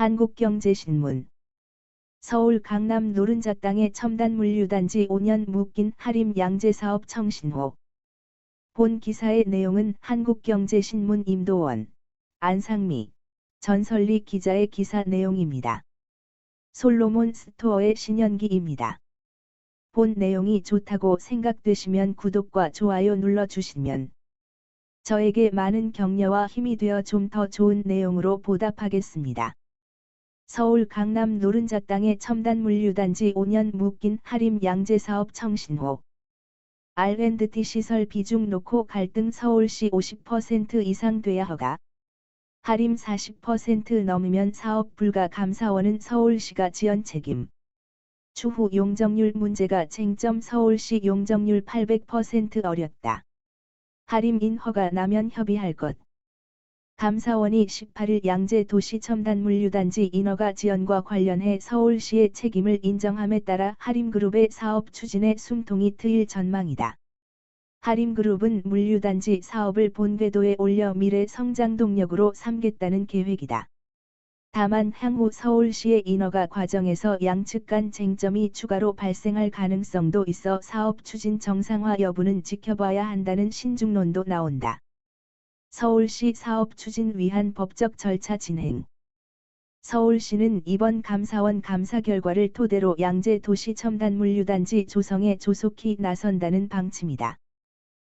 한국경제신문 서울 강남 노른자 땅의 첨단 물류단지 5년 묶인 하림 양재사업 청신호 본 기사의 내용은 한국경제신문 임도원, 안상미, 전설리 기자의 기사 내용입니다. 솔로몬 스토어의 신현기입니다. 본 내용이 좋다고 생각되시면 구독과 좋아요 눌러주시면 저에게 많은 격려와 힘이 되어 좀 더 좋은 내용으로 보답하겠습니다. 서울 강남 노른자 땅의 첨단 물류단지 5년 묶인 하림 양재 사업 청신호. R&D 시설 비중 놓고 갈등 서울시 50% 이상 돼야 허가. 하림 40% 넘으면 사업 불가 감사원은 서울시가 지연 책임. 추후 용적률 문제가 쟁점 서울시 용적률 800% 어렸다. 하림 인허가 나면 협의할 것 감사원이 18일 양재 도시 첨단 물류단지 인허가 지연과 관련해 서울시의 책임을 인정함에 따라 하림그룹의 사업 추진에 숨통이 트일 전망이다. 하림그룹은 물류단지 사업을 본궤도에 올려 미래 성장 동력으로 삼겠다는 계획이다. 다만 향후 서울시의 인허가 과정에서 양측 간 쟁점이 추가로 발생할 가능성도 있어 사업 추진 정상화 여부는 지켜봐야 한다는 신중론도 나온다. 서울시 사업 추진 위한 법적 절차 진행 서울시는 이번 감사원 감사 결과를 토대로 양재 도시 첨단 물류단지 조성에 조속히 나선다는 방침이다.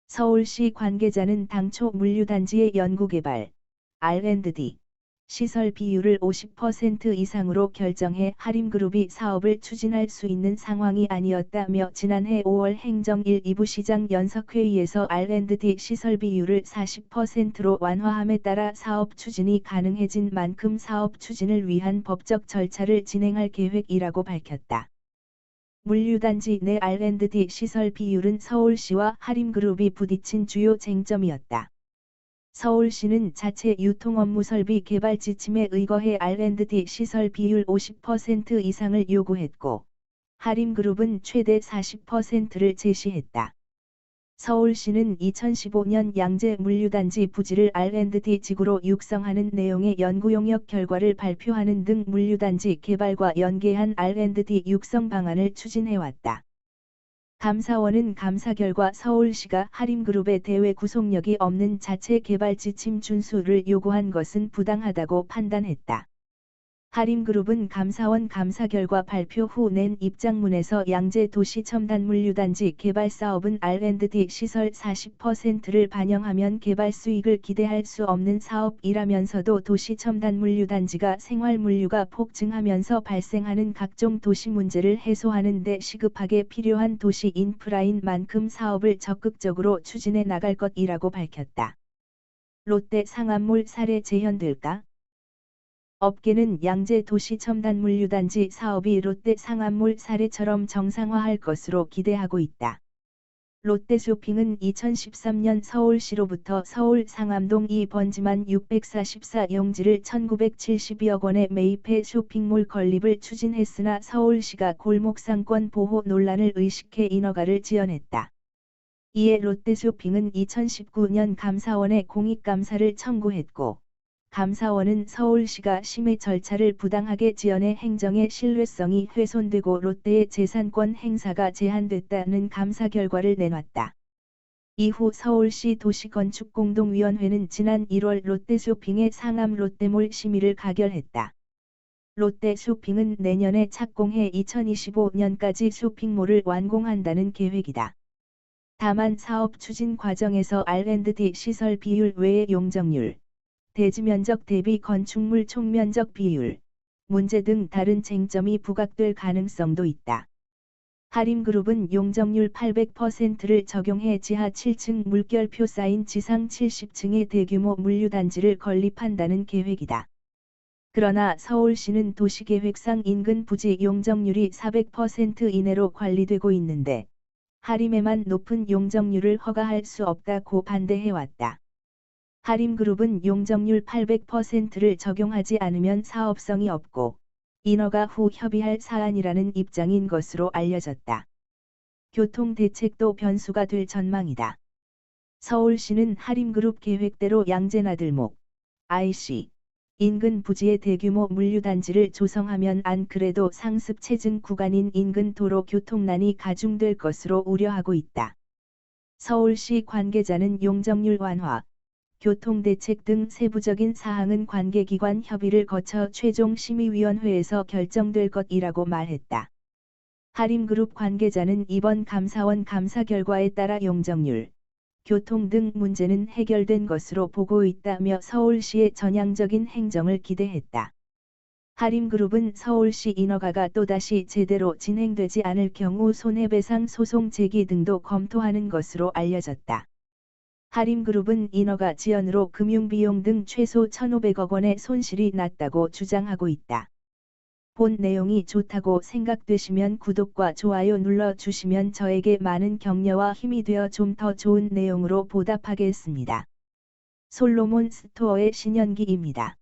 서울시 관계자는 당초 물류단지의 연구개발, R&D, 시설 비율을 50% 이상으로 결정해 하림그룹이 사업을 추진할 수 있는 상황이 아니었다며 지난해 5월 행정 1, 2부 시장 연석회의에서 R&D 시설 비율을 40%로 완화함에 따라 사업 추진이 가능해진 만큼 사업 추진을 위한 법적 절차를 진행할 계획이라고 밝혔다. 물류단지 내 R&D 시설 비율은 서울시와 하림그룹이 부딪힌 주요 쟁점이었다. 서울시는 자체 유통 업무 설비 개발 지침에 의거해 R&D 시설 비율 50% 이상을 요구했고, 하림그룹은 최대 40%를 제시했다. 서울시는 2015년 양재 물류단지 부지를 R&D 지구로 육성하는 내용의 연구 용역 결과를 발표하는 등 물류단지 개발과 연계한 R&D 육성 방안을 추진해왔다. 감사원은 감사 결과 서울시가 하림그룹의 대외 구속력이 없는 자체 개발 지침 준수를 요구한 것은 부당하다고 판단했다. 하림그룹은 감사원 감사 결과 발표 후 낸 입장문에서 양재 도시 첨단 물류단지 개발 사업은 R&D 시설 40%를 반영하면 개발 수익을 기대할 수 없는 사업이라면서도 도시 첨단 물류단지가 생활 물류가 폭증하면서 발생하는 각종 도시 문제를 해소하는 데 시급하게 필요한 도시 인프라인 만큼 사업을 적극적으로 추진해 나갈 것이라고 밝혔다. 롯데 상암몰 사례 재현될까? 업계는 양재 도시 첨단 물류단지 사업이 롯데 상암몰 사례처럼 정상화할 것으로 기대하고 있다. 롯데 쇼핑은 2013년 서울시로부터 서울 상암동 2번지만 644 용지를 1972억 원에 매입해 쇼핑몰 건립을 추진했으나 서울시가 골목상권 보호 논란을 의식해 인허가를 지연했다. 이에 롯데쇼핑은 2019년 감사원에 공익감사를 청구했고 감사원은 서울시가 심의 절차를 부당하게 지연해 행정의 신뢰성이 훼손되고 롯데의 재산권 행사가 제한됐다는 감사 결과를 내놨다. 이후 서울시 도시건축공동위원회는 지난 1월 롯데쇼핑의 상암 롯데몰 심의를 가결했다. 롯데쇼핑은 내년에 착공해 2025년까지 쇼핑몰을 완공한다는 계획이다. 다만 사업 추진 과정에서 R&D 시설 비율 외의 용적률, 대지 면적 대비 건축물 총면적 비율, 문제 등 다른 쟁점이 부각될 가능성도 있다. 하림그룹은 용적률 800%를 적용해 지하 7층 물결표 쌓인 지상 70층의 대규모 물류단지를 건립한다는 계획이다. 그러나 서울시는 도시계획상 인근 부지 용적률이 400% 이내로 관리되고 있는데 하림에만 높은 용적률을 허가할 수 없다고 반대해왔다. 하림그룹은 용적률 800%를 적용하지 않으면 사업성이 없고 인허가 후 협의할 사안이라는 입장인 것으로 알려졌다. 교통 대책도 변수가 될 전망이다. 서울시는 하림그룹 계획대로 양재나들목, IC, 인근 부지에 대규모 물류단지를 조성하면 안 그래도 상습 체증 구간인 인근 도로 교통난이 가중될 것으로 우려하고 있다. 서울시 관계자는 용적률 완화, 교통대책 등 세부적인 사항은 관계기관 협의를 거쳐 최종 심의위원회에서 결정될 것이라고 말했다. 하림그룹 관계자는 이번 감사원 감사 결과에 따라 용적률, 교통 등 문제는 해결된 것으로 보고 있다며 서울시의 전향적인 행정을 기대했다. 하림그룹은 서울시 인허가가 또다시 제대로 진행되지 않을 경우 손해배상 소송 제기 등도 검토하는 것으로 알려졌다. 하림그룹은 인허가 지연으로 금융비용 등 최소 1,500억 원의 손실이 났다고 주장하고 있다. 본 내용이 좋다고 생각되시면 구독과 좋아요 눌러주시면 저에게 많은 격려와 힘이 되어 좀 더 좋은 내용으로 보답하겠습니다. 솔로몬 스토어의 신현기입니다.